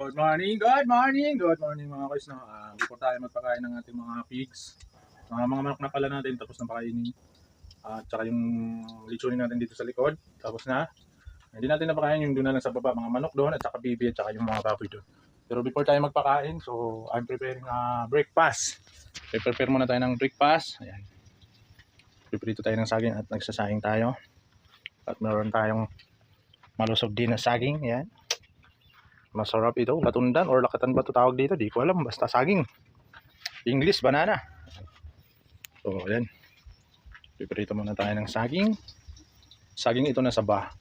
Good morning, good morning, good morning mga guys. Uh, before tayo magpakain ng ating mga pigs, mga mga manok na pala natin tapos na pakainin. At saka yung litsunin natin dito sa likod, tapos na. Hindi natin napakain yung doon na lang sa baba, mga manok doon at saka bibi at saka yung mga baboy doon. Pero before tayo magpakain, so I'm preparing a breakfast. Prepare muna tayo ng breakfast. Ayan. Piprito tayo ng saging at nagsasaging tayo. At meron tayong malusog din na saging. Ayan. Masarap ito. Latundan or lakatan ba ito tawag dito? Di ko alam. Basta saging. English, banana. So, ayan. Piprito muna tayo ng saging. Saging ito na saba.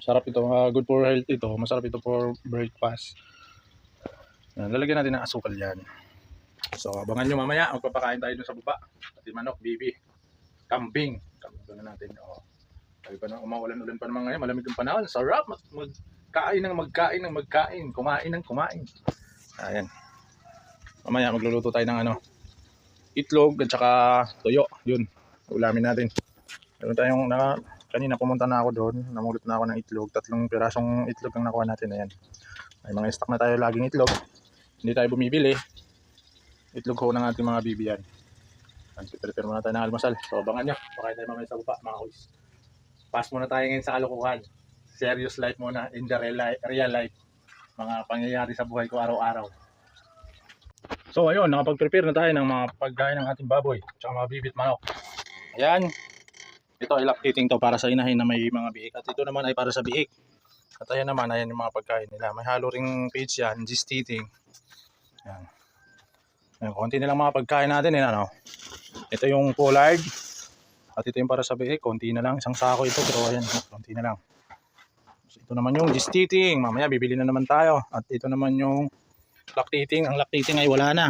Sarap ito. ah, good for health ito. Masarap ito for breakfast. Ayan, lalagyan natin ng asukal yan. So, abangan nyo mamaya. Magpapakain tayo dun sa baba. Pati manok, bibi. Kambing. Kambing na natin. Oh. Sabi pa na umaulan-ulan pa naman ngayon. Malamig ang panahon. Sarap. Mag, magkain ng magkain ng magkain. Kumain ng kumain. Ayan. Mamaya magluluto tayo ng ano. Itlog at saka tuyo. Yun. Ulamin natin. Meron tayong na, kanina pumunta na ako doon. Namulot na ako ng itlog. Tatlong pirasong itlog ang nakuha natin. Ayan. May mga stock na tayo laging itlog. Hindi tayo bumibili. Itlog ko ng ating mga bibiyan. Prepare muna tayo ng almusal. So abangan nyo. Pakain tayo mamaya sa baba mga kuys. Pass muna tayo ngayon sa kalokohan. Serious life muna in the real life. Real life. Mga pangyayari sa buhay ko araw-araw. So ayun, nakapag-prepare na tayo ng mga pagkain ng ating baboy. Tsaka mga bibit manok. Ayan. Ito ay lactating to para sa inahin na may mga biik. At ito naman ay para sa biik. At ayan naman, ayan yung mga pagkain nila. May halo ring feeds yan, gestating. Ayan. Ayan, konti na lang mga pagkain natin. Yan, ano. Ito yung pollard. At ito yung para sa biik. Konti na lang. Isang sako ito. Pero ayan, konti na lang. Ito naman yung gestating. Mamaya bibili na naman tayo. At ito naman yung lactating. Ang lactating ay wala na.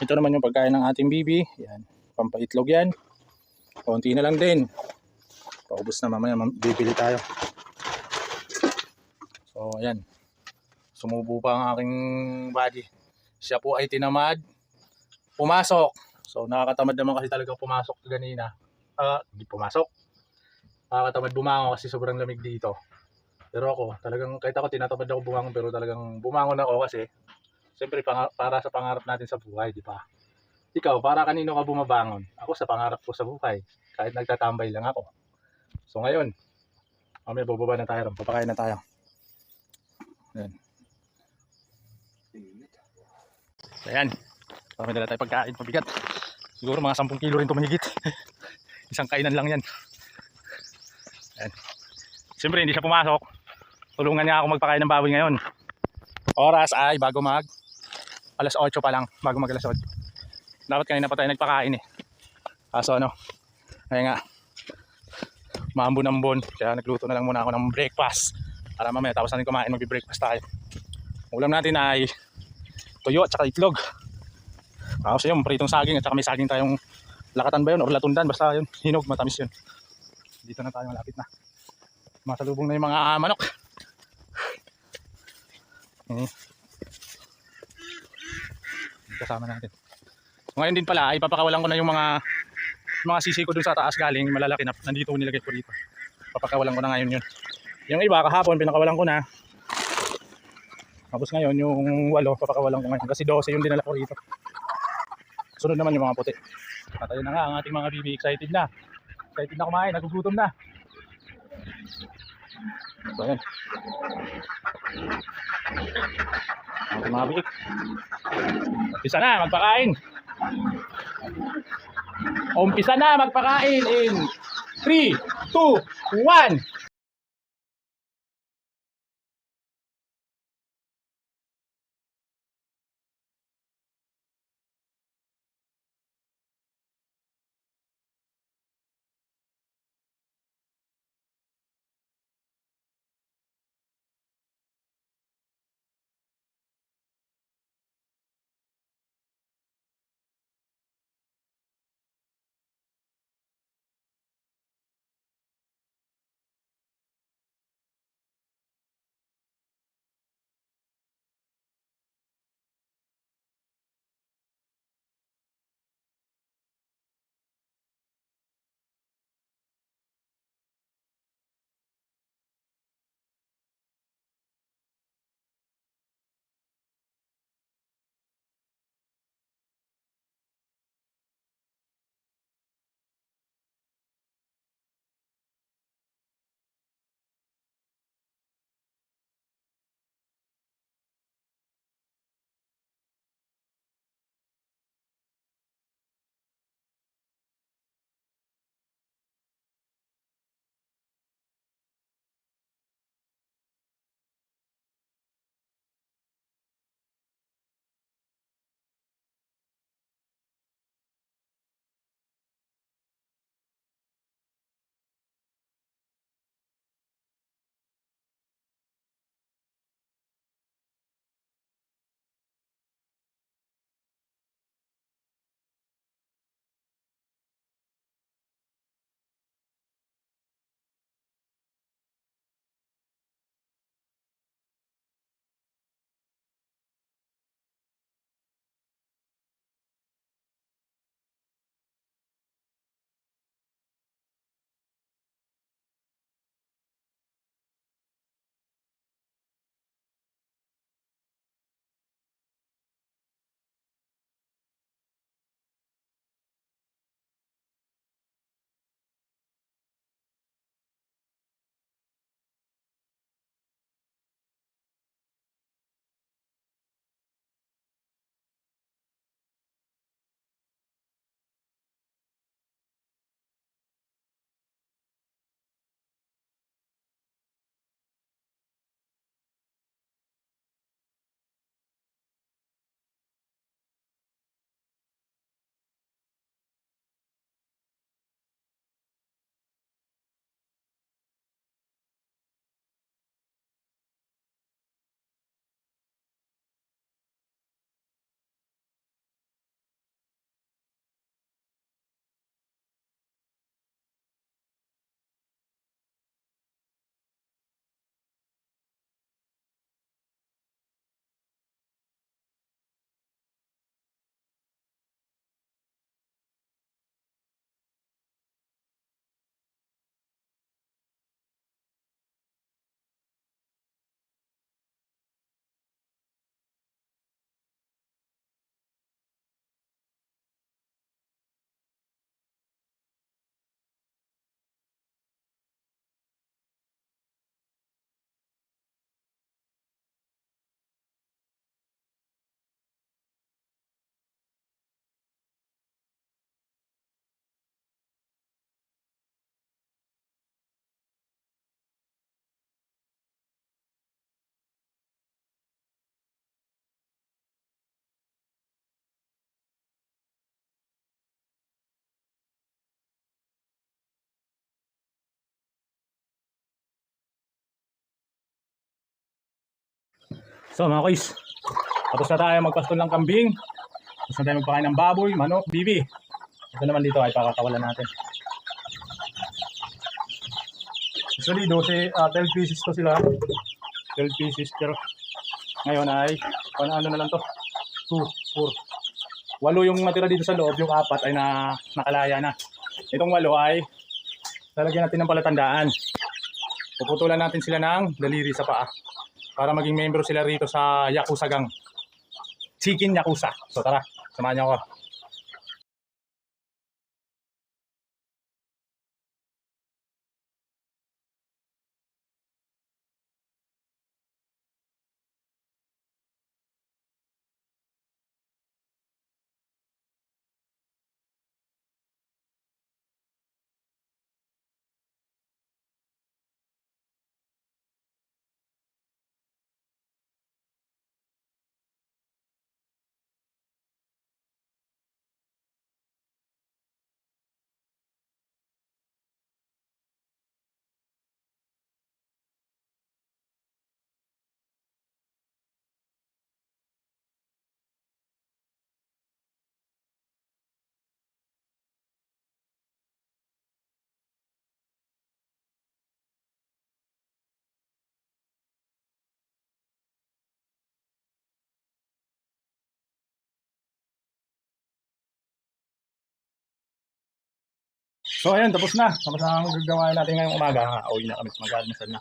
Ito naman yung pagkain ng ating bibi. Yan. Pampaitlog yan. Konti na lang din. Paubos na mamaya. mam- Bibili tayo. So, ayan. Sumubo pa ang aking body. Siya po ay tinamad. Pumasok. So, nakakatamad naman kasi talaga pumasok ganina. Ah, hindi pumasok. Nakakatamad bumangon kasi sobrang lamig dito. Pero ako, talagang kahit ako tinatamad ako bumangon pero talagang bumangon ako kasi siyempre para sa pangarap natin sa buhay, di ba? Ikaw, para kanino ka bumabangon? Ako sa pangarap ko sa buhay. Kahit nagtatambay lang ako. So ngayon, mamaya bababa na tayo. Papakain na tayo. Ayan. Ayan. Parang dala tayo pagkain. Mabigat. Siguro mga 10 kilo rin ito mahigit. Isang kainan lang yan. Ayan. Siyempre, hindi siya pumasok. Tulungan niya ako magpakain ng baboy ngayon. Oras ay bago mag alas 8 pa lang. Bago mag alas 8. Dapat kanina pa tayo nagpakain eh. Kaso ano, kaya nga, maambon-ambon. Kaya nagluto na lang muna ako ng breakfast. Para mamaya tapos natin kumain, magbe-breakfast tayo. Ulam natin ay tuyo at saka itlog. Tapos yung pritong saging at saka may saging tayong lakatan ba yun or latundan. Basta yun, hinog, matamis yun. Dito na tayo malapit na. Masalubong na yung mga manok. Kasama natin. Ngayon din pala, ay papakawalan ko na yung mga mga sisi ko dun sa taas galing, malalaki na. Nandito ko nilagay ko dito. Papakawalan ko na ngayon yun. Yung iba, kahapon, pinakawalan ko na. Tapos ngayon, yung walo, papakawalan ko ngayon. Kasi 12 yung dinala ko rito. Sunod naman yung mga puti. At ayun na nga, ang ating mga bibi, excited na. Excited na kumain, nagugutom na. So, ayan. Ang ating mga biik. Umpisa na, magpakain. Umpisa na, magpakain in 3, 2, 1. So mga kuys, tapos na tayo magpastol ng kambing. Tapos na tayo magpakain ng baboy, manok, bibi. Ito naman dito ay pakakawalan natin. Usually, 12, ah, 12 pieces to sila. 12 pieces, pero ngayon ay, ano, ano na lang to? 2, 4. Walo yung natira dito sa loob, yung apat ay na, nakalaya na. Itong walo ay, lalagyan natin ng palatandaan. Puputulan natin sila ng daliri sa paa para maging membro sila rito sa Yakuza Gang. Chicken Yakuza. So tara, samahan niyo ako. So ayun, tapos na. Tapos ang gagawa natin ngayong umaga. Uwi na kami. Mag-almasal na.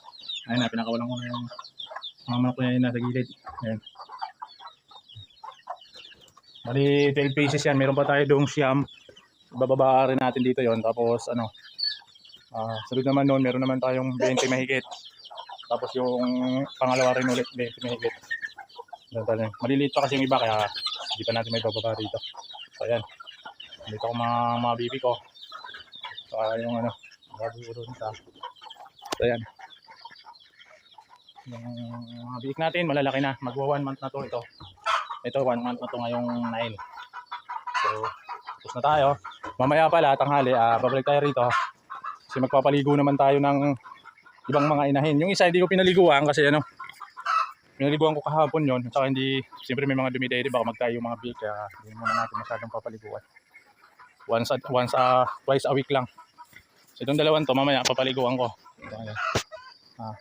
Ayun na, pinakawalan ko na yung mga manok na yun nasa gilid. Ayun. Bali, 12 pieces yan. Meron pa tayo doong siyam. Bababa rin natin dito yon Tapos ano, ah sunod naman noon, meron naman tayong 20 mahigit. Tapos yung pangalawa rin ulit, 20 mahigit. Maliliit pa kasi yung iba, kaya hindi pa natin may bababa rito. So ayan. Dito ko mga, mga bibi ko. Saka yung ano, sa. So ayan. Yung mga biik natin, malalaki na. Magwa one month na to ito. Ito, one month na to ngayong 9. So, tapos na tayo. Mamaya pala, tanghali, ah babalik tayo rito. Kasi magpapaligo naman tayo ng ibang mga inahin. Yung isa hindi ko pinaliguan kasi ano, pinaliguan ko kahapon yon saka hindi, siyempre may mga dumidede, baka magtayo yung mga biik. Kaya hindi muna natin masyadong papaliguan. Once, a, once a, twice a week lang. So itong dalawang to, mamaya papaliguan ko. Ito, ayan. Ah.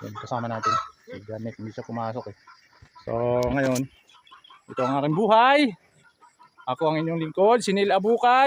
So, kasama natin. Si Janet, hindi siya pumasok eh. So ngayon, ito ang aking buhay. Ako ang inyong lingkod, si Neil Abukay.